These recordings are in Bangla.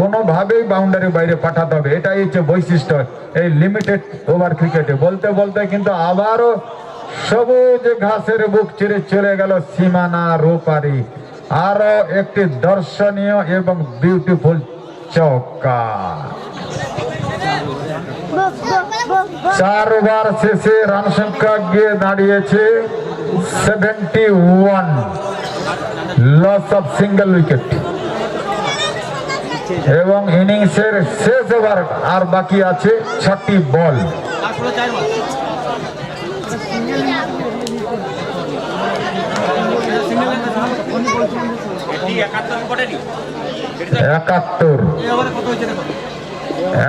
কোনোভাবেই বাউন্ডারি বাইরে পাঠাতে হবে। এটাই হচ্ছে বৈশিষ্ট্য এই লিমিটেড ওভার ক্রিকেটে বলতে বলতে কিন্তু আবারও সবুজ ঘাসের বুক চিরে চলে গেল সীমানা ওপারি আরও একটি দর্শনীয় এবং বিউটিফুল চৌকা চার ওভার শেষে রান সংখ্যা গিয়ে দাঁড়িয়েছে seventy one loss of single wicket এবং ইনিংসের শেষ ওভার আর বাকি আছে ছটি বল। একাত্তর।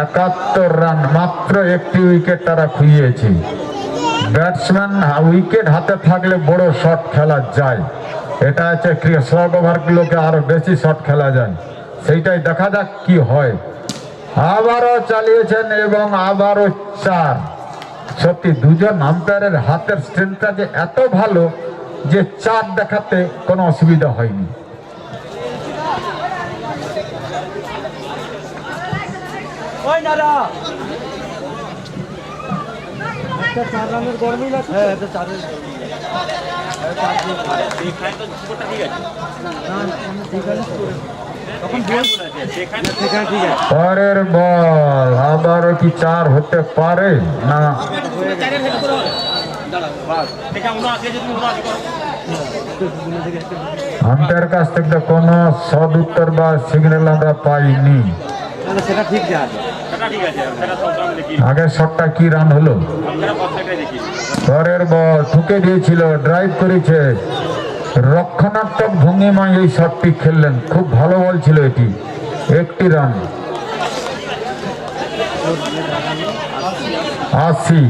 একাত্তর রান, মাত্র একটি উইকেট তারা খুইয়েছে। ব্যাটসম্যান উইকেট হাতে থাকলে বড় শট খেলা যায়। এটা হচ্ছে শর্ট ওভারগুলোকে আরও বেশি শট খেলা যায়। সেইটাই দেখা যাক কি হয়। আবারও চালিয়েছেন এবং আবারও চার। সত্যি দুজন আম্পায়ারের হাতের স্ট্রেংথটা যে এত ভালো যে চার দেখাতে কোনো অসুবিধা হয়নি। হ্যাঁ ঠিক আছে। পরের বল, আবারও কি চার হতে পারে? না। আম্পায়ার কাছ থেকে কোনো সদ উত্তর বা সিগন্যাল আমরা পাইনি। আগের শটটা কি রান হলো? পরের বল, ঠুকে দিয়েছিল ড্রাইভ করেছে। রক্ষণাত্মক ভঙ্গিমায় এই শটটি খেললেন খুব ভালো বল ছিল এটি একটি রান আশি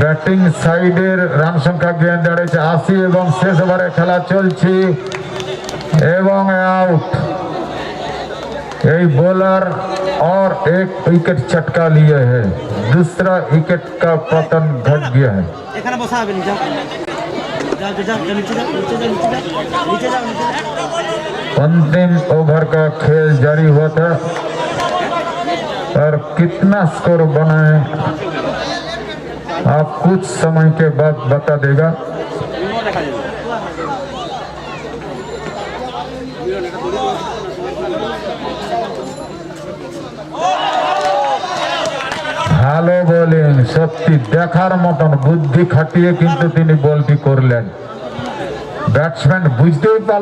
ব্যাটিং সাইডের রান সংখ্যা গিয়ে দাঁড়িয়েছে আশি এবং শেষ ওভারে খেলা চলছে এবং আউট यही बॉलर और एक विकेट चटका लिए है दूसरा विकेट का पतन घट गया है अंतिम ओवर का खेल जारी हुआ था। और कितना स्कोर बना है, आप कुछ समय के बाद बता देगा। ভালো বলেন সত্যি দেখার মতন বুদ্ধি খাটিয়ে কিন্তু তিনি বলটি করলেন। ব্যাটসম্যান বুঝতেই পারলেন